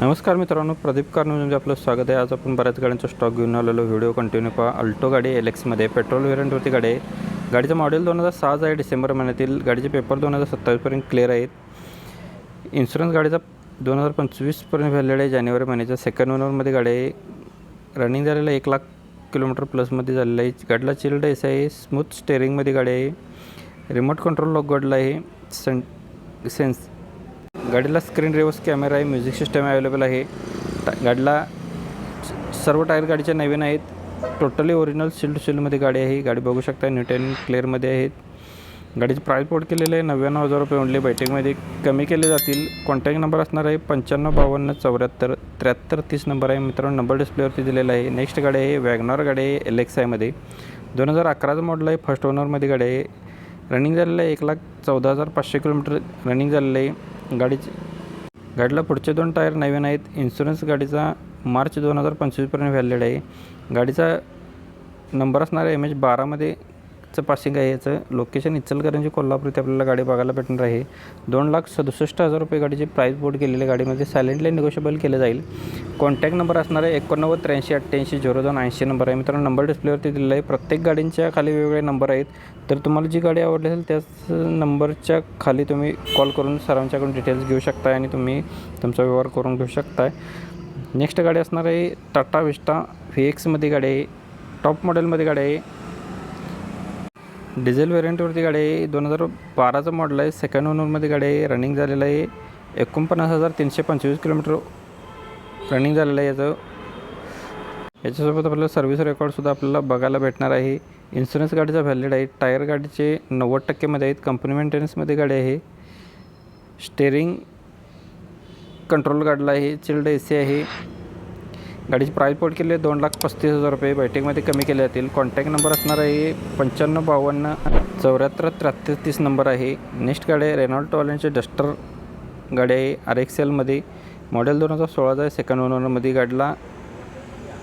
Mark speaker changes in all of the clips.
Speaker 1: नमस्कार मित्रांनो प्रदीप कारमध्ये म्हणजे आपलं स्वागत आहे. आज आपण बऱ्याच गाड्यांचा स्टॉक घेऊन आलेलो. व्हिडिओ कंटिन्यू पहा. अल्टो गाडी एल एक्समध्ये पेट्रोल व्हेरियंटवरती गाडी आहे. गाडीचं मॉडेल दोन हजार सहाच आहे डिसेंबर महिन्यातील. गाडीचे पेपर दोन हजार सत्तावीसपर्यंत क्लिअर आहेत. इन्शुरन्स गाडीचा दोन हजार पंचवीसपर्यंत व्हॅलिड आहे. जानेवारी महिन्याच्या सेकंड ओनरमध्ये गाडी आहे. रनिंग झालेलं एक लाख किलोमीटर प्लसमध्ये झालेलं आहे. गाडीला चिल्ड एस आहे. स्मूथ स्टेअरिंगमध्ये गाडी आहे. रिमोट कंट्रोल लॉक गाडीला आहे. सेन सेन्स गाडीला स्क्रीन रिवर्स कॅमेरा आहे म्युझिक सिस्टम अवेलेबल आहे. टा- गाडीला सर्व टायर गाडीच्या नवीन आहेत. टोटली ओरिजिनल शिल्ड शिल्डमध्ये गाडी आहे. गाडी बघू शकता न्यूट अँड क्लिअरमध्ये आहेत. गाडीची प्राईस पोर्ट केलेले आहे नव्याण्णव हजार रुपये ओनली बैठकमध्ये कमी केले जातील. कॉन्टॅक्ट नंबर असणार आहे पंच्याण्णव बावन्न चौऱ्याहत्तर त्र्याहत्तर तीस नंबर आहे. मित्रांनो नंबर डिस्प्लेवरती दिलेला आहे. नेक्स्ट गाडी आहे वॅगनॉर गाडी आहे एल एक्स आयमध्ये दोन हजार अकराचं मॉडल आहे फर्स्ट ओनरमध्ये गाडी आहे. रनिंग झालेलं आहे एक लाख चौदा हजार पाचशे किलोमीटर रनिंग झालेलं आहे. गाडीचे. गाडीला पुढचे दोन टायर नवीन आहेत. इन्शुरन्स गाडीचा मार्च दोन हजार पंचवीसपर्यंत व्हॅलिड आहे. गाडीचा नंबर असणार आहे एम एच बारामध्ये बारामध्येचं पासिंग आहे याचं. लोकेशन इचलकरंजी कोल्हापूर इथे आपल्याला गाडी बघायला भेटणार आहे. दोन लाख सदुसष्ट हजार रुपये गाडीची प्राईस बोर्ड केलेल्या गाडीमध्ये सायलेंटली निगोशिएबल केलं जाईल. कॉन्टॅक्ट नंबर असणार आहे एकोणनव्वद त्र्याऐंशी अठ्ठ्याऐंशी झिरो दोन ऐंशी नंबर आहे. मित्रांनो नंबर डिस्प्लेवरती दिलेला आहे. प्रत्येक गाडींच्या खाली वेगवेगळे नंबर आहेत. तर तुम्हाला जी गाडी आवडली असेल त्याच नंबरच्या खाली तुम्ही कॉल करून सरांच्याकडून डिटेल्स घेऊ शकताय आणि तुम्ही तुमचा व्यवहार करून घेऊ शकताय. नेक्स्ट गाडी असणार आहे टाटा विस्टा व्ही एक्समध्ये गाडी आहे. टॉप मॉडेलमध्ये गाडी आहे. डिझेल व्हेरियंटवरती गाडी आहे दोन हजार बाराचं मॉडल आहे. सेकंड ओनरमध्ये गाडी आहे रनिंग झालेलं आहे. एकोणपन्नास हजार तीनशे पंचवीस किलोमीटर रनिंग झालेलं आहे याचं. याच्यासोबत आपल्याला सर्व्हिस रेकॉर्डसुद्धा आपल्याला बघायला भेटणार आहे. इन्शुरन्स गाडीचा व्हॅलिड आहे. टायर गाडीचे नव्वद टक्केमध्ये आहेत. कंपनी मेंटेनन्समध्ये गाडी आहे. स्टेअरिंग कंट्रोल गाडीला आहे. चिल्ड ए सी आहे. गाडीची प्राईस पोट केली आहे दोन लाख पस्तीस हजार रुपये. बैठकमध्ये कमी केले जातील. कॉन्टॅक्ट नंबर असणार आहे पंच्याण्णव बावन्न चौऱ्याहत्तर त्र्याहत्तर तीस नंबर आहे. नेक्स्ट गाडी आहे रेनॉल्ट टॉलेनची डस्टर गाडी आहे. आर एक्स एलमध्ये मॉडेल दोन हजार सोळाचा आहे. सेकंड ओनरमध्ये गाडीला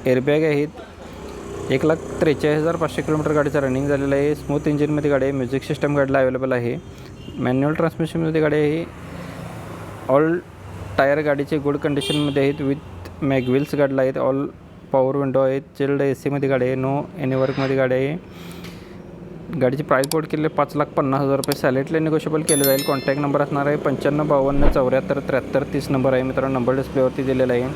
Speaker 1: एअरबॅग आहेत. एक लाख त्रेचाळीस हजार पाचशे किलोमीटर गाडीचं रनिंग झालेलं आहे. स्मूथ इंजिनमध्ये गाडी आहे. म्युझिक सिस्टम गाडीला अवेलेबल आहे. मॅन्युअल ट्रान्समिशनमध्ये गाडी आहे. ऑल टायर गाडीचे गुड कंडिशनमध्ये आहेत. विथ मॅगविल्स गाडीला आहेत ऑल पॉवर विंडो आहेत चिल्ड ए सीमध्ये गाडी आहे नो एनी वर्कमध्ये गाडी आहे गाडीची प्राईस बोर्ड केले पाच लाख पन्नास हजार रुपये. सॅलेटले निगोशिएबल केलं जाईल. कॉन्टॅक्ट नंबर असणार आहे पंच्याण्णव बावन्न चौऱ्याहत्तर त्र्याहत्तर तीस नंबर आहे. मित्रांनो नंबर डिस्प्लेवरती दिलेला आहे.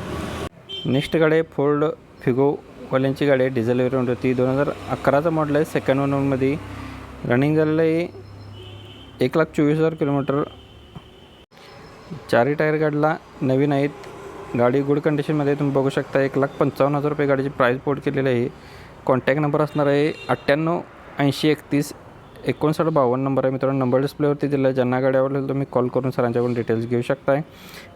Speaker 1: नेक्स्ट गाडी आहे फोल्ड फिगोवाल्यांची गाडी आहे. डिझेल वेरियंट होती. दोन हजार अकराचा मॉडल आहे. सेकंड ओनरमध्ये रनिंग झालेलं आहे. एक लाख चोवीस हजार किलोमीटर. चारही टायर गाडीला नवीन आहेत. गाडी गुड कंडिशनमध्ये तुम्ही बघू शकता एक लाख पंचावन्न हजार रुपये गाडीची प्राईस बोर्ड केलेली आहे. कॉन्टॅक्ट नंबर असणार आहे अठ्ठ्याण्णव ऐंशी एकतीस एकोणसाठ बावन्न नंबर आहे. मित्रांनो नंबर डिस्प्लेवरती दिला आहे. ज्यांना गाडी आवडली तुम्ही कॉल करून सरांच्याकडून डिटेल्स घेऊ शकताय.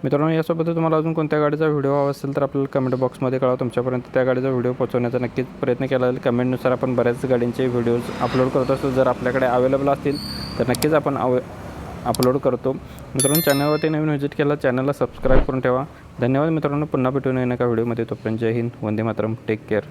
Speaker 1: मित्रांनो यासोबत तुम्हाला अजून कोणत्या गाडीचा व्हिडिओ हवा असेल तर आपल्याला कमेंट बॉक्समध्ये कळवा. तुमच्यापर्यंत त्या गाडीचा व्हिडिओ पोहोचवण्याचा नक्कीच प्रयत्न केला जाईल. कमेंटनुसार आपण बऱ्याच गाडींचे व्हिडिओज अपलोड करत असतो. जर आपल्याकडे अवेलेबल असतील तर नक्कीच आपण अव अपलोड करतो. मित्रांनो चॅनलवरती नवीन व्हिजिट केला चॅनलला सबस्क्राईब करून ठेवा. धन्यवाद मित्रांनो. पुन्हा भेटून येणार एका व्हिडिओमध्ये तोपर्यंत जय हिंद. वंदे मातरम. Take care